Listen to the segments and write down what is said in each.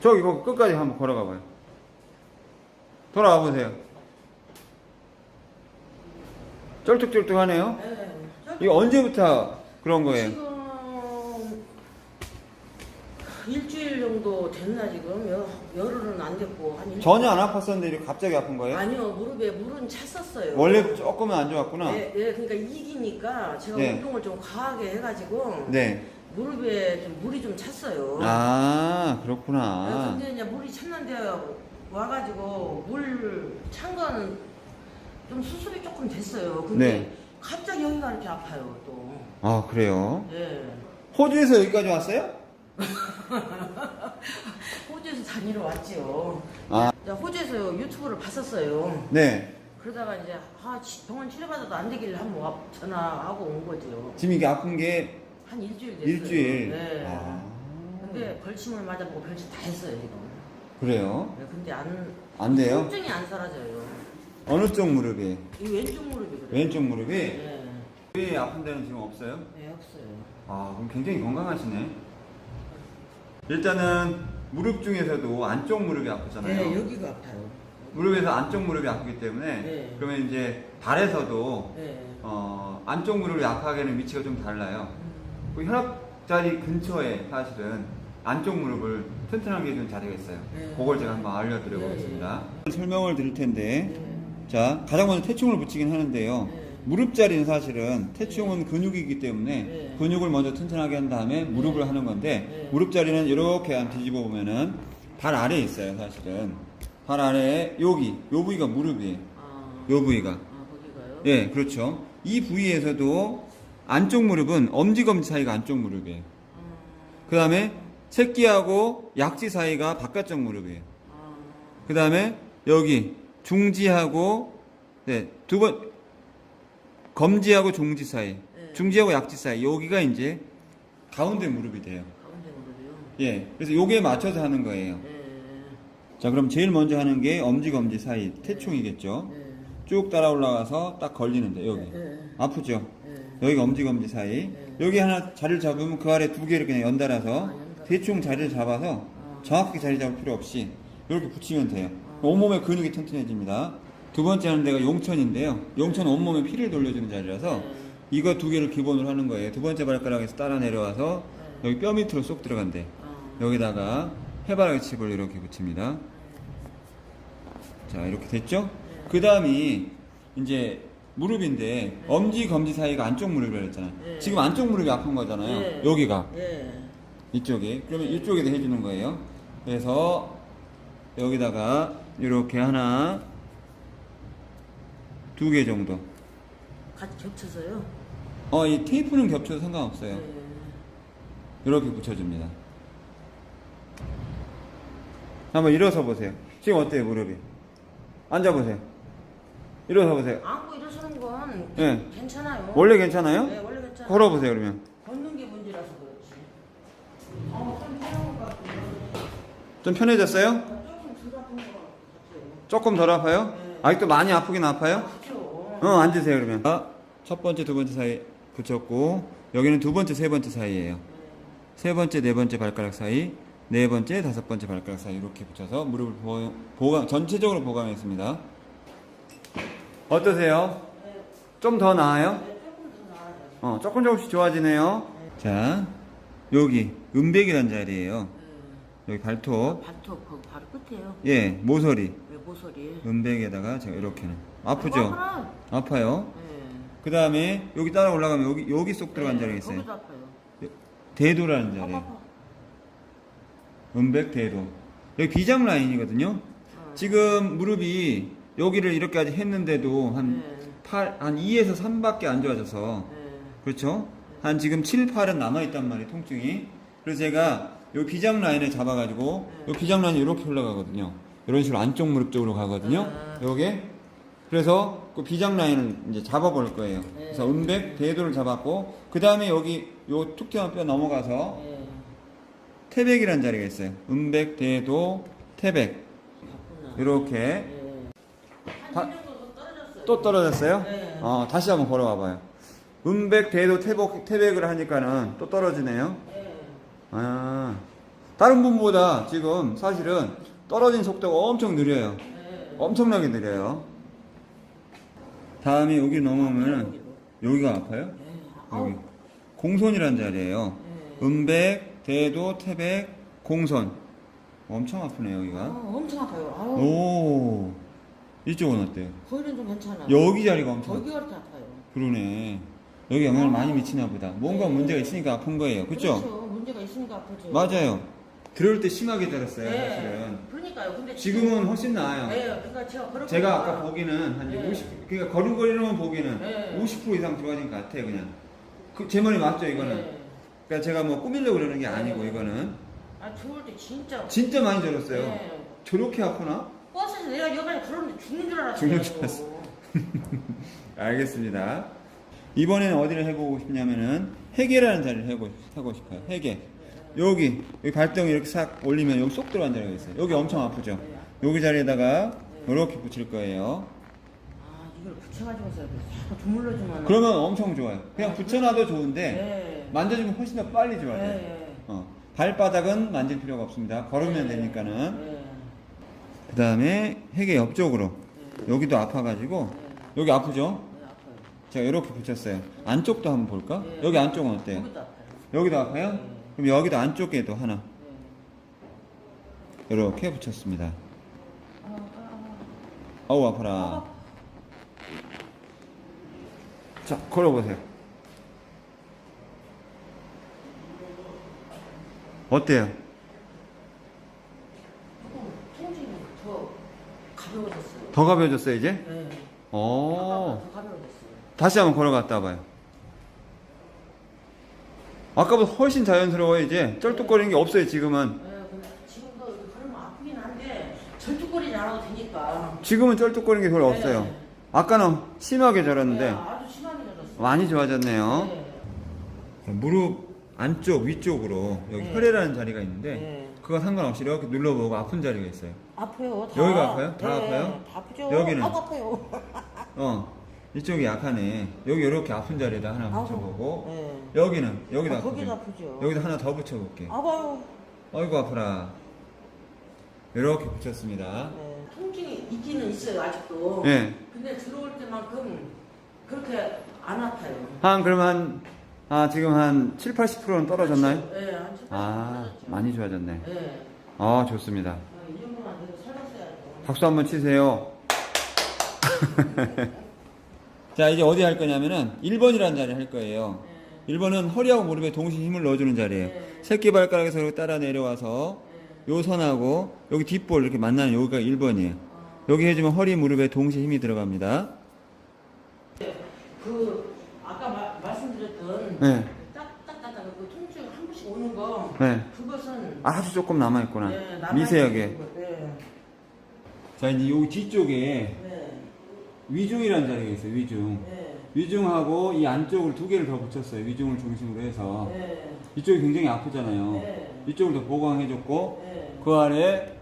저기 거 끝까지 한번 걸어가 봐요. 돌아와 보세요. 쩔뚝쩔뚝하네요. 네. 이거 언제부터 그런 거예요? 지금 일주일 정도 됐나 지금 여, 열흘은 안 됐고 한 일주일. 전혀 안 아팠었는데 이렇게 갑자기 아픈 거예요? 아니요 무릎에 물은 찼었어요. 원래 조금은 안 좋았구나. 네, 네, 그러니까 이기니까 제가 네. 운동을 좀 과하게 해가지고 네. 무릎에 좀 물이 좀 찼어요. 아 네, 그렇구나. 근데 이제 물이 찼는데 와가지고 물 찬 거는 좀 수습이 조금 됐어요. 근데 네. 갑자기 여기가 이렇게 아파요 또. 아 그래요? 예. 호주에서 여기까지 왔어요? 호주에서 다니러 왔지요. 아. 호주에서 유튜브를 봤었어요. 네. 그러다가 이제 아, 치- 병원 치료받아도 안 되길래 한번 와- 전화하고 온 거죠. 지금 이게 아픈 게 한 일주일 됐어요. 일주일. 네. 아. 근데 벌침을 맞아보고 별짓 다 했어요 지금. 그래요? 네, 근데 안 안 돼요? 통증이 안 사라져요. 어느 쪽 무릎이? 이 왼쪽 무릎이 그래요. 왼쪽 무릎이? 네. 왜 아픈 데는 지금 없어요? 네 없어요. 아, 그럼 굉장히 건강하시네. 일단은 무릎 중에서도 안쪽 무릎이 아프잖아요. 네 여기가 아파요. 무릎에서 안쪽 무릎이 아프기 때문에 네. 그러면 이제 발에서도 네. 어, 안쪽 무릎이 아파하게 하는 위치가 좀 달라요. 그 혈압 자리 근처에 사실은 안쪽 무릎을 튼튼하게 해주는 자리가 있어요. 네. 그걸 제가 한번 알려드려 보겠습니다. 네. 설명을 드릴 텐데, 네. 자 가장 먼저 태충을 붙이긴 하는데요. 네. 무릎 자리는 사실은 태충은 근육이기 때문에 네. 근육을 먼저 튼튼하게 한 다음에 무릎을 하는 건데 네. 무릎 자리는 이렇게 한 뒤집어 보면은 발 아래에 있어요 사실은 발 아래에 여기 요 부위가 무릎이에요 아, 요 부위가 아 거기가요? 예 그렇죠 이 부위에서도 안쪽 무릎은 엄지검지 사이가 안쪽 무릎이에요 아, 그 다음에 새끼하고 약지 사이가 바깥쪽 무릎이에요 아, 그 다음에 여기 중지하고 네, 두 번 검지하고 종지 사이 네. 중지하고 약지 사이 여기가 이제 가운데 무릎이 돼요 가운데 무릎이요? 예 그래서 요게 맞춰서 하는 거예요 네. 자 그럼 제일 먼저 하는 게 엄지 검지 사이 태충이겠죠 네. 쭉 따라 올라가서 딱 걸리는데 여기 네. 아프죠 네. 여기가 엄지검지 사이 네. 여기 하나 자리를 잡으면 그 아래 두 개를 그냥 연달아서 아. 대충 자리를 잡아서 아. 정확하게 자리 잡을 필요 없이 이렇게 붙이면 돼요 아. 온몸의 근육이 튼튼해집니다 두 번째 하는 데가 용천인데요 용천은 온몸에 피를 돌려주는 자리라서 네. 이거 두 개를 기본으로 하는 거예요 두 번째 발가락에서 따라 내려와서 네. 여기 뼈 밑으로 쏙 들어간대 아, 여기다가 해바라기 칩을 이렇게 붙입니다 자 이렇게 됐죠? 그 다음이 이제 무릎인데 엄지 검지 사이가 안쪽 무릎이라고 했잖아요. 네. 지금 안쪽 무릎이 아픈 거잖아요. 네. 여기가. 네. 이쪽이. 그러면 이쪽에도 해주는 거예요. 그래서 여기다가 이렇게 하나 두 개 정도. 같이 겹쳐서요? 어 이 테이프는 겹쳐도 상관없어요. 네. 이렇게 붙여줍니다. 한번 일어서 보세요. 지금 어때요 무릎이? 앉아보세요 일어서 보세요 안고 일어서는 건 네. 괜찮아요. 원래 괜찮아요? 네, 원래 괜찮아요. 걸어보세요 그러면 걷는 게 문제라서 그렇지. 어, 좀 편한 것 같아요. 좀 편해졌어요? 조금 덜 아픈 것 같아요. 조금 덜 아파요? 네. 아직도 많이 아프긴 아파요? 그렇죠. 어 앉으세요 그러면 아, 첫 번째 두 번째 사이 붙였고 여기는 두 번째 세 번째 사이예요 세 번째 네 번째 발가락 사이 네 번째 다섯 번째 발가락 사이 이렇게 붙여서 무릎을 보, 보강 전체적으로 보강했습니다 어떠세요? 네, 좀더 나아요? 네, 나아요. 어 조금 조금씩 좋아지네요 자 여기 음백이란 자리예요 네. 여기 발톱 발톱 그 바로 끝에요. 예 모서리 왜 모서리? 음백에다가 제가 이렇게는 아프죠? 아파라. 아파요 네. 그 다음에 여기 따라 올라가면 여기 여기 쏙 들어간 네, 자리가 있어요 거기도 아파요. 대도라는 자리 아파, 아파. 음백 대도 여기 비장 라인이거든요 어. 지금 무릎이 여기를 이렇게까지 했는데도 한 네. 8, 한 2에서 3밖에 안 좋아져서 네. 그렇죠 한 지금 7, 8은 남아 있단 말이에요 통증이 그래서 제가 요 비장 라인을 잡아가지고 요 비장 라인이 이렇게 올라가거든요 이런 식으로 안쪽 무릎 쪽으로 가거든요 아. 요게 그래서 그 비장 라인을 이제 잡아볼 거예요 그래서 음백 대도를 잡았고 그 다음에 여기 요 툭 튀어나온 뼈 넘어가서 네. 태백이라는 자리가 있어요. 음백, 대도, 태백. 이렇게 네. 다-. 또 떨어졌어요? 네. 어, 다시 한번 걸어와 봐요. 음백, 대도, 태백, 태백을 하니까는 또 떨어지네요. 네. 아, 다른 분보다 지금 사실은 떨어진 속도가 엄청 느려요. 네. 엄청나게 느려요. 다음에 여기 넘어오면 여기가 아파요? 네. 여기. 공손이라는 자리예요. 네. 음백, 대도, 태백, 공손. 엄청 아프네요 여기가. 아, 엄청 아파요. 아우. 오 이쪽은 어때요? 거기는 좀 괜찮아. 여기 자리가 엄청 거기가 이렇게 아파요. 그러네. 여기 영향을 많이 미치나 보다. 뭔가 네. 문제가 있으니까 아픈 거예요. 그죠? 그렇죠. 문제가 있으니까 아프죠. 맞아요. 들을 때 심하게 들었어요, 네. 사실은. 그러니까요. 근데 지금은 훨씬 나아요. 네, 그러니까 제가 그렇게 제가 아까 보기는 한 네. 50, 그러니까 걸음걸이로만 보기는 네. 50% 이상 좋아진 것 같아요, 그냥. 그, 제 말이 맞죠, 이거는? 네. 그러니까 제가 뭐 꾸미려고 그러는 게 네. 아니고, 이거는. 아 좋을 때 진짜. 진짜 많이 들었어요. 네. 저렇게 아프나? 버스에서 내가 여기까지 그러는데 죽는 줄 알았어요. 죽는 줄 알았어. 알겠습니다. 이번에는 어디를 해보고 싶냐면은 해계라는 자리를 해보고, 하고 싶어요. 해계. 여기, 여기 발등을 이렇게 싹 올리면 여기 쏙 들어간 자리가 있어요. 여기 엄청 아프죠? 여기 자리에다가 이렇게 붙일 거예요. 아 이걸 붙여가지고서 자꾸 주물러주면. 그러면 엄청 좋아요. 그냥 붙여놔도 좋은데 네. 만져주면 훨씬 더 빨리 좋아져요. 네. 어, 발바닥은 만질 필요가 없습니다. 걸으면 네. 되니까는. 네. 그 다음에 해계 옆쪽으로. 여기도 아파가지고 여기 아프죠? 네, 아파요. 제가 이렇게 붙였어요. 안쪽도 한번 볼까? 네. 여기 안쪽은 어때요? 여기도 아파요. 여기도 아파요? 네. 그럼 여기도 안쪽에도 하나 네. 이렇게 붙였습니다. 아, 아, 아. 어우 아파라. 자 걸어보세요. 어때요? 조금 통증이 더 가벼워졌어요. 더 가벼워졌어요 이제? 네. 어. 아까보다 더 가벼워졌어요. 다시 한번 걸어갔다 봐요. 아까보다 훨씬 자연스러워요 이제 쩔뚝거리는 게 없어요 지금은. 네, 근데 지금도 걸으면 아프긴 한데 절뚝거리지 않아도 되니까. 지금은 쩔뚝거리는 게 별로 네. 없어요. 아까는 심하게 네, 절었는데 아주 심하게 젖었어요. 많이 좋아졌네요. 네. 무릎 안쪽 위쪽으로 여기 네. 혈회라는 자리가 있는데 네. 그거 상관없이 이렇게 눌러보고 아픈 자리가 있어요. 아파요. 다. 여기가 아파요? 다 네, 아파요? 다 아프죠. 여기는? 아고 아파요. 어 이쪽이 약하네. 여기 이렇게 아픈 자리에다 하나 아우, 붙여보고 네. 여기는 여기도 아. 거기도 아프죠. 여기도 하나 더 붙여볼게. 아파요. 어이구 아파라. 이렇게 붙였습니다. 네. 통증이 있기는 있어요 아직도. 예. 근데 들어올 때만큼 그렇게 안 아파요. 한 그럼 한 아, 지금 한 7, 80%는 떨어졌나요? 네, 한 7, 80% 아, 떨어졌죠. 많이 좋아졌네. 네. 아, 좋습니다. 아, 이 정도만 돼도 살았어야죠. 박수 한번 치세요. 자, 이제 어디 할 거냐면은 1번이라는 자리 할 거예요. 네. 1번은 허리하고 무릎에 동시에 힘을 넣어주는 자리예요. 네. 새끼 발가락에서 이렇게 따라 내려와서 요 선하고 여기 뒷볼 이렇게 만나는 여기가 1번이에요. 여기 해주면 허리 무릎에 동시에 힘이 들어갑니다. 그 아까 마- 말씀드렸던 네. 딱딱딱딱 그 통증 한 번씩 오는 거 네. 그것은 아주 조금 남아있구나. 네, 남아있는 미세하게. 거. 네. 자, 이제 여기 뒤쪽에 네. 위중이라는 자리가 있어요. 위중. 네. 위중하고 이 안쪽을 두 개를 더 붙였어요. 위중을 중심으로 해서. 네. 이쪽이 굉장히 아프잖아요. 네. 이쪽을 더 보강해줬고, 네. 그 아래,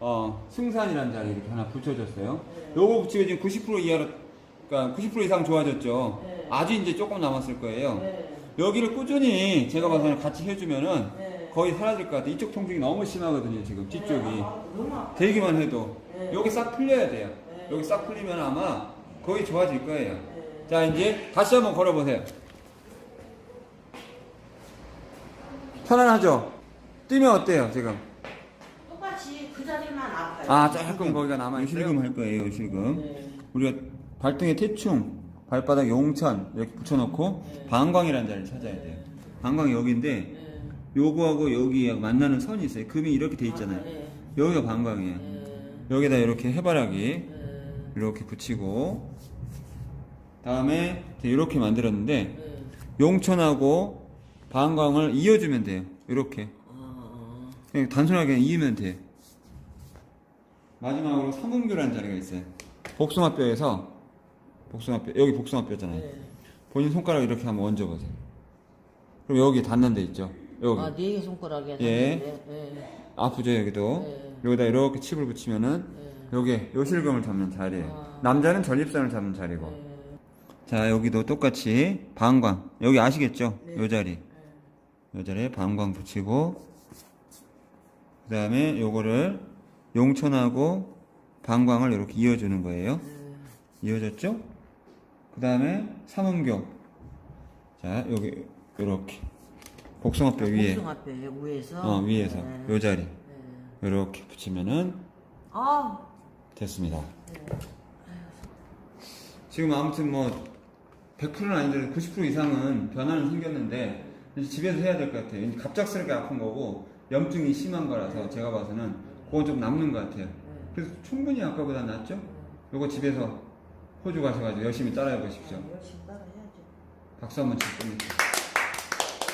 어, 승산이라는 자리 이렇게 하나 붙여줬어요. 네. 요거 붙이고 지금 90% 이하로, 그러니까 90% 이상 좋아졌죠. 네. 아주 이제 조금 남았을 거예요. 네. 여기를 꾸준히 제가 봐서는 같이 해주면은 네. 거의 사라질 것 같아요. 이쪽 통증이 너무 심하거든요, 지금. 뒤쪽이. 아, 너무 아파. 되기만 해도. 네. 여기 싹 풀려야 돼요. 네. 여기 싹 풀리면 아마 거의 좋아질 거예요. 네. 자, 이제 다시 한번 걸어보세요. 편안하죠? 뛰면 어때요, 지금? 똑같이 그 자리만 아파요. 아, 조금 거기가 남아있어요? 실금 할 거예요, 실금. 네. 우리가 발등에 태충, 발바닥 용천 이렇게 붙여놓고 네. 방광이라는 자리를 찾아야 돼요. 방광이 여기인데 네. 요거하고 여기하고 만나는 선이 있어요. 금이 이렇게 돼 있잖아요. 아, 네. 여기가 방광이에요. 네. 여기다 이렇게 해바라기 네. 이렇게 붙이고 다음에 이렇게 만들었는데 네. 용천하고 방광을 이어주면 돼요. 이렇게 아, 그냥 단순하게 이으면 돼. 마지막으로 삼음교라는 자리가 있어요. 복숭아뼈에서 복숭아뼈 여기 복숭아뼈잖아요. 네. 본인 손가락 이렇게 한번 얹어보세요. 그럼 여기 닿는 데 있죠. 여기 아, 네 개 손가락에. 예. 네. 아프죠 여기도. 네. 여기다 이렇게 칩을 붙이면은 네. 요게 요실금을 잡는 자리예요. 아. 남자는 전립선을 잡는 자리고. 네. 자 여기도 똑같이 방광 여기 아시겠죠? 네. 요 자리 요 자리에 방광 붙이고 그 다음에 요거를 용천하고 방광을 이렇게 이어주는 거예요. 이어졌죠? 그 다음에 삼음교. 자, 여기, 요렇게. 복숭아뼈 위에. 복숭아뼈 위에서. 어, 위에서. 네. 요 자리. 네. 요렇게 붙이면은 아, 됐습니다. 네. 지금 아무튼 뭐 100%는 아닌데 90% 이상은 변화는 생겼는데 이제 집에서 해야 될 것 같아요. 이제 갑작스럽게 아픈 거고 염증이 심한 거라서 제가 봐서는 그건 좀 남는 것 같아요. 그래서 충분히 아까보다 낫죠? 요거 집에서 호주 가셔가지고 열심히 따라해 보십시오. 열심히 따라해야지. 박수 한번 끝낼게요.